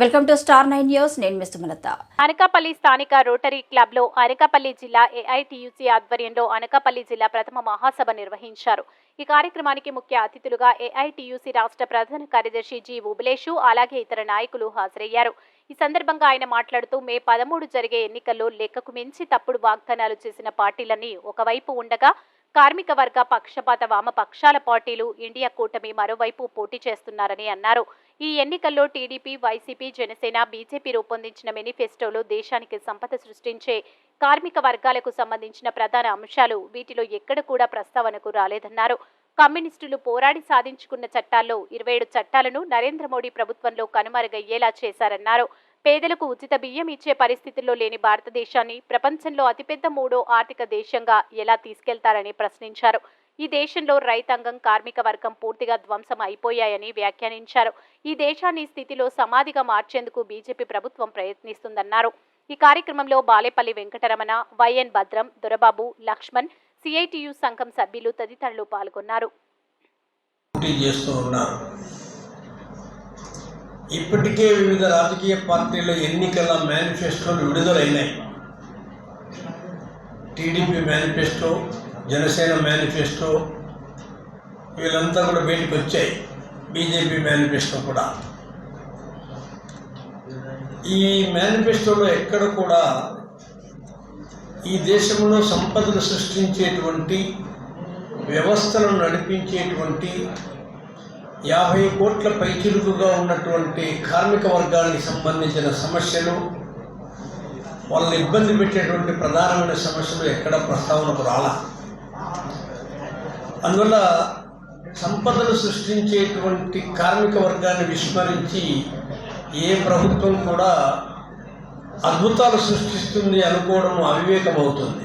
Welcome to star nine news. నేను miss Sumalatha Anakapalli స్థానిక rotary క్లబ్లో అనకాపల్లి జిల్లా ఏఐటియుసి ఆధ్వర్యంలో అనకాపల్లి జిల్లా ప్రథమ మహాసభ నిర్వహించారు. ఈ కార్యక్రమానికి ముఖ్య అతిథులుగా ఏఐటియుసి రాష్ట్ర ప్రధాన కార్యదర్శి జి ఉబులేషు అలాగే ఇతర నాయకులు హాజరయ్యారు. ఈ సందర్భంగా ఆయన మాట్లాడుతూ మే పదమూడు జరిగే ఎన్నికల్లో లెక్కకు మించి తప్పుడు వాగ్దానాలు చేసిన పార్టీలన్నీ ఒకవైపు ఉండగా కార్మిక వర్గ పక్షపాత వామపక్షాల పార్టీలు ఇండియా కూటమి మరోవైపు పోటీ చేస్తున్నారని అన్నారు. ఈ ఎన్నికల్లో టీడీపీ వైసీపీ జనసేన బీజేపీ రూపొందించిన మేనిఫెస్టోలో దేశానికి సంపద సృష్టించే కార్మిక వర్గాలకు సంబంధించిన ప్రధాన అంశాలు వీటిలో ఎక్కడ కూడా ప్రస్తావనకు రాలేదన్నారు. కమ్యూనిస్టులు పోరాడి సాధించుకున్న చట్టాల్లో ఇరవై ఏడు చట్టాలను నరేంద్ర మోడీ ప్రభుత్వంలో కనుమరుగయ్యేలా చేశారన్నారు. పేదలకు ఉచిత బియ్యం ఇచ్చే పరిస్థితుల్లో లేని భారతదేశాన్ని ప్రపంచంలో అతిపెద్ద మూడో ఆర్థిక దేశంగా ఎలా తీసుకెళ్తారని ప్రశ్నించారు. ఈ దేశంలో రైతాంగం కార్మిక వర్గం పూర్తిగా ధ్వంసం అయిపోయాయని వ్యాఖ్యానించారు. ఈ దేశాన్ని స్థితిలో సమాధిగా మార్చేందుకు బీజేపీ ప్రభుత్వం ప్రయత్నిస్తుందన్నారు. ఈ కార్యక్రమంలో బాలేపల్లి వెంకటరమణ వైఎన్ భద్రం దొరబాబు లక్ష్మణ్ సిఐటియు సంఘం సభ్యులు తదితరులు పాల్గొన్నారు. ఇప్పటికే వివిధ రాజకీయ పార్టీల ఎన్నికల మేనిఫెస్టోలు విడుదలైనాయి. టీడీపీ మేనిఫెస్టో జనసేన మేనిఫెస్టో వీళ్ళంతా కూడా బయటకు వచ్చాయి. బీజేపీ మేనిఫెస్టో కూడా. ఈ మేనిఫెస్టోలో ఎక్కడ కూడా ఈ దేశంలో సంపదను సృష్టించేటువంటి వ్యవస్థలను నడిపించేటువంటి యాభై కోట్ల పైచిలుకుగా ఉన్నటువంటి కార్మిక వర్గానికి సంబంధించిన సమస్యలు వాళ్ళని ఇబ్బంది పెట్టేటువంటి ప్రధానమైన సమస్యలు ఎక్కడ ప్రస్తావనకు రాలా? అందువల్ల సంపదను సృష్టించేటువంటి కార్మిక వర్గాన్ని విస్మరించి ఏ ప్రభుత్వం కూడా అద్భుతాలు సృష్టిస్తుంది అనుకోవడం అవివేకం అవుతుంది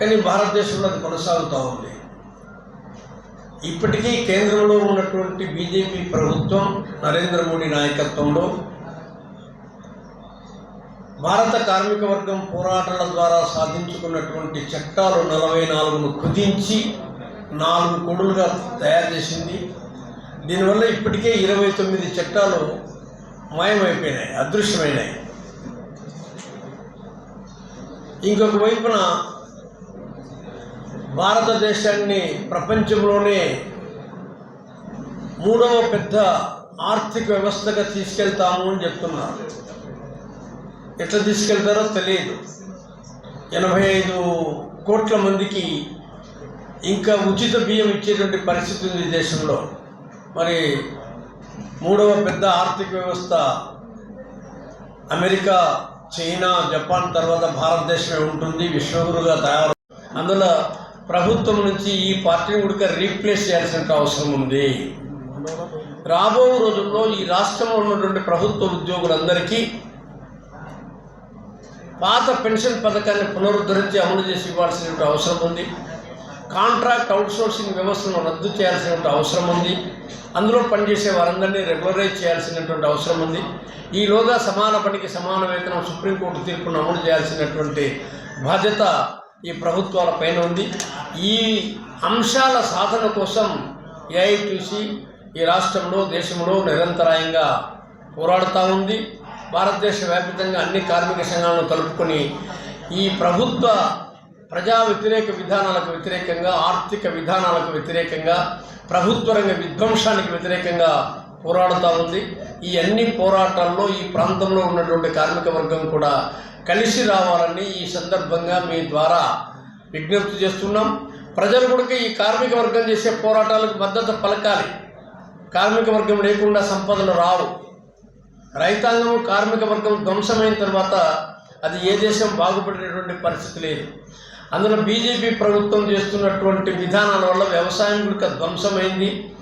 కానీ భారతదేశంలో అది కొనసాగుతూ ఉంది. ఇప్పటికీ కేంద్రంలో ఉన్నటువంటి బీజేపీ ప్రభుత్వం నరేంద్ర మోడీ నాయకత్వంలో భారత కార్మిక వర్గం పోరాటాల ద్వారా సాధించుకున్నటువంటి చట్టాలు నలభై నాలుగును కుదించి నాలుగు కొడులుగా తయారు చేసింది. దీనివల్ల ఇప్పటికే ఇరవై తొమ్మిది చట్టాలు మాయమైపోయినాయి అదృశ్యమైనాయి. ఇంకొక వైపున భారతదేశాన్ని ప్రపంచంలోనే మూడవ పెద్ద ఆర్థిక వ్యవస్థగా తీసుకెళ్తాము అని చెప్తున్నారు. ఎట్లా తీసుకెళ్తారో తెలియదు. ఎనభై ఐదు కోట్ల మందికి ఇంకా ఉచిత బియ్యం ఇచ్చేటువంటి పరిస్థితి ఉంది దేశంలో. మరి మూడవ పెద్ద ఆర్థిక వ్యవస్థ అమెరికా చైనా జపాన్ తర్వాత భారతదేశమే ఉంటుంది విశ్వగురుగా తయారు. అందులో ప్రభుత్వం నుంచి ఈ పార్టీని కూడా రీప్లేస్ చేయాల్సిన అవసరం ఉంది. రాబో రోజుల్లో ఈ రాష్ట్రంలో ఉన్నటువంటి ప్రభుత్వ ఉద్యోగులందరికీ పాత పెన్షన్ పథకాన్ని పునరుద్ధరించి అమలు చేసి ఇవ్వాల్సినటువంటి అవసరం ఉంది. కాంట్రాక్ట్ అవుట్సోర్సింగ్ వ్యవస్థను రద్దు చేయాల్సినటువంటి అవసరం ఉంది. అందులో పనిచేసే వారందరినీ రెగ్యులరైజ్ చేయాల్సినటువంటి అవసరం ఉంది. ఈలోగా సమాన పనికి సమాన వేతనం సుప్రీంకోర్టు తీర్పును అమలు చేయాల్సినటువంటి బాధ్యత ఈ ప్రభుత్వాల పైన ఉంది. ఈ అంశాల సాధన కోసం ఏఐటీసీ ఈ రాష్ట్రంలో దేశంలో నిరంతరాయంగా పోరాడుతూ ఉంది. భారతదేశ వ్యాప్తంగా అన్ని కార్మిక సంఘాలను కలుపుకొని ఈ ప్రభుత్వ ప్రజా వ్యతిరేక విధానాలకు వ్యతిరేకంగా ఆర్థిక విధానాలకు వ్యతిరేకంగా ప్రభుత్వ రంగ విధ్వంసానికి వ్యతిరేకంగా పోరాడుతూ ఉంది. ఈ అన్ని పోరాటాల్లో ఈ ప్రాంతంలో ఉన్నటువంటి కార్మిక వర్గం కూడా కలిసి రావాలని ఈ సందర్భంగా మీ ద్వారా విజ్ఞప్తి చేస్తున్నాం. ప్రజలు కూడా ఈ కార్మిక వర్గం చేసే పోరాటాలకు మద్దతు పలకాలి. కార్మిక వర్గం లేకుండా సంపదలు రావు. రైతాంగం కార్మిక వర్గం ధ్వంసమైన తర్వాత అది ఏ దేశం బాగుపడేటువంటి పరిస్థితి లేదు. అందులో బీజేపీ ప్రభుత్వం చేస్తున్నటువంటి విధానాల వల్ల వ్యవసాయం కూడా ధ్వంసమైంది.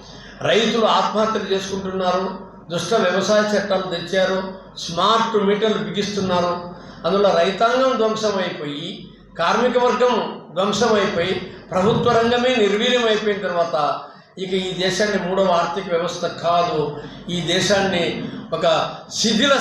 రైతులు ఆత్మహత్యలు చేసుకుంటున్నారు. దుష్ట వ్యవసాయ చట్టాలు తెచ్చారు స్మార్ట్ మీటర్లు బిగిస్తున్నారు. అందులో రైతాంగం ధ్వంసమైపోయి కార్మిక వర్గం ధ్వంసమైపోయి ప్రభుత్వ రంగమే నిర్వీర్యం అయిపోయిన తర్వాత ఇక ఈ దేశాన్ని మూడవ ఆర్థిక వ్యవస్థ కాదు. ఈ దేశాన్ని ఒక శిథిల